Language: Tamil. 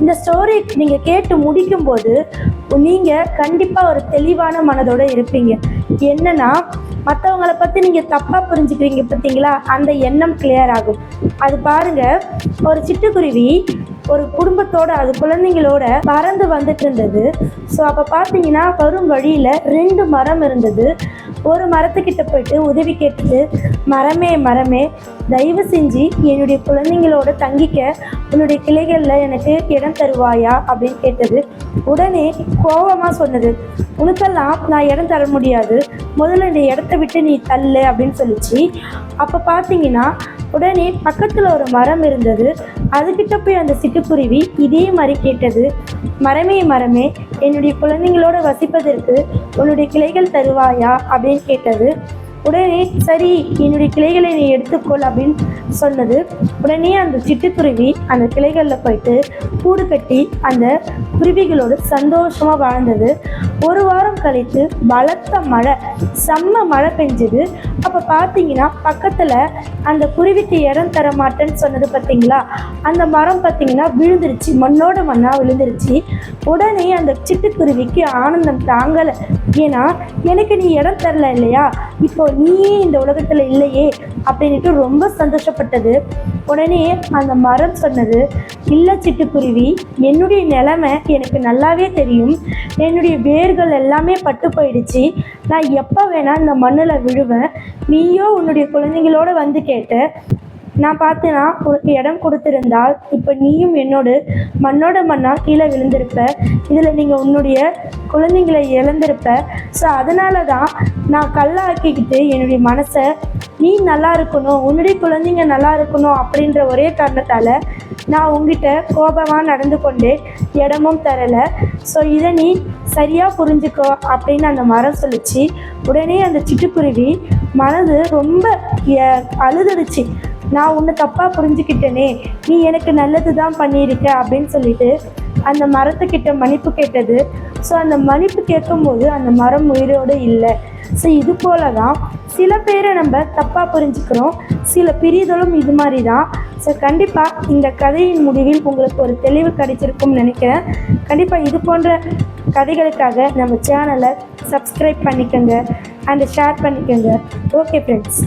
இந்த ஸ்டோரி நீங்கள் கேட்டு முடிக்கும்போது நீங்கள் கண்டிப்பாக ஒரு தெளிவான மனதோட இருப்பீங்க. என்னன்னா மற்றவங்களை பற்றி நீங்கள் தப்பாக புரிஞ்சுக்கிறீங்க பார்த்தீங்களா? அந்த எண்ணம் கிளியர் ஆகும். அது பாருங்க ஒரு சிட்டுக்குருவி ஒரு குடும்பத்தோட அது குழந்தைங்களோட பறந்து வந்துட்டு இருந்தது. ஸோ அப்போ பார்த்தீங்கன்னா வரும் வழியில் ரெண்டு மரம் இருந்தது. ஒரு மரத்துக்கிட்ட போயிட்டு உதவி கேட்டுட்டு மரமே மரமே தயவு செஞ்சு என்னுடைய குழந்தைங்களோட தங்கிக்க உன்னுடைய கிளைகளில் எனக்கு இடம் தருவாயா? அப்படின்னு கேட்டது. உடனே கோவமாக சொன்னது. உனக்கெல்லாம் நான் இடம் தர முடியாது. முதல்ல இந்த இடத்த விட்டு நீ தள்ளு அப்படின்னு சொல்லிச்சு. அப்போ பார்த்தீங்கன்னா உடனே பக்கத்தில் ஒரு மரம் இருந்தது. அதுக்கிட்ட போய் அந்த சிட்டுக்குருவி இதே மாதிரி கேட்டது. மரமே மரமே என்னுடைய குழந்தைங்களோட வசிப்பதற்கு உன்னுடைய கிளைகள் தருவாயா? அப்படின்னு கேட்டது. உடனே சரி என்னுடைய கிளைகளை நீ எடுத்துக்கொள் அப்படின்னு சொன்னது. உடனே அந்த சிட்டுக்குருவி அந்த கிளைகளில் போயிட்டு கூடு கட்டி அந்த குருவிகளோடு சந்தோஷமாக வாழ்ந்தது. ஒரு வாரம் கழித்து பலத்த மழை செம்ம மழை பெஞ்சுது. அப்போ பார்த்தீங்கன்னா பக்கத்தில் அந்த குருவிக்கு இடம் தர மாட்டேன்னு சொன்னது பார்த்தீங்களா அந்த மரம் பார்த்தீங்கன்னா விழுந்துருச்சு மண்ணோட மண்ணாக விழுந்துருச்சு. உடனே அந்த சிட்டுக்குருவிக்கு ஆனந்தம் தாங்கலை. ஏன்னா எனக்கு நீ இடம் தரல இல்லையா? இப்போ நீயே இந்த உலகத்தில் இல்லையே. அப்படின்ட்டு ரொம்ப சந்தோஷப்பட்டது. உடனே அந்த மரம் சொன்னது இல்லை சிட்டுக்குருவி என்னுடைய நிலைமை எனக்கு நல்லாவே தெரியும். என்னுடைய வேர்கள் எல்லாமே பட்டு போயிடுச்சு. நான் எப்போ வேணால் இந்த மண்ணில் விழுவேன். நீயோ உன்னுடைய குழந்தைங்களோட வந்து கேட்டு நான் பார்த்தேன்னா உனக்கு இடம் கொடுத்திருந்தால் இப்போ நீயும் என்னோடு மண்ணோட மண்ணாக கீழே விழுந்திருப்ப இதில் நீங்கள் உன்னுடைய குழந்தைங்களை இழந்திருப்ப. ஸோ அதனால தான் நான் கல்லாக்கிக்கிட்டு என்னுடைய மனசை நீ நல்லா இருக்கணும் உன்னுடைய குழந்தைங்க நல்லா இருக்கணும் அப்படின்ற ஒரே காரணத்தால் நான் உங்ககிட்ட கோபமாக நடந்து கொண்டு இடமும் தரலை. ஸோ இதை நீ சரியாக புரிஞ்சுக்கோ அப்படின்னு அந்த மரம் சொல்லிச்சு. உடனே அந்த சிட்டுக்குருவி மனது ரொம்ப எ- அழுதுடுச்சு. நான் உன்னை தப்பாக புரிஞ்சுக்கிட்டேனே நீ எனக்கு நல்லது தான் பண்ணியிருக்க அப்படின்னு சொல்லிட்டு அந்த மரத்துக்கிட்ட மன்னிப்பு கேட்டது. ஸோ அந்த மன்னிப்பு கேட்கும்போது அந்த மரம் உயிரோடு இல்லை. ஸோ இது போல தான் சில பேரை நம்ம தப்பாக புரிஞ்சுக்கிறோம். சில பிரிதலும் இது மாதிரி தான் ஸோ கண்டிப்பாக இந்த கதையின் முடிவில் உங்களுக்கு ஒரு தெளிவு கிடைச்சிருக்கும்னு நினைக்கிறேன். கண்டிப்பாக இது போன்ற கதைகளுக்காக நம்ம சேனலை சப்ஸ்கிரைப் பண்ணிக்கோங்க அண்ட் ஷேர் பண்ணிக்கோங்க. Okay friends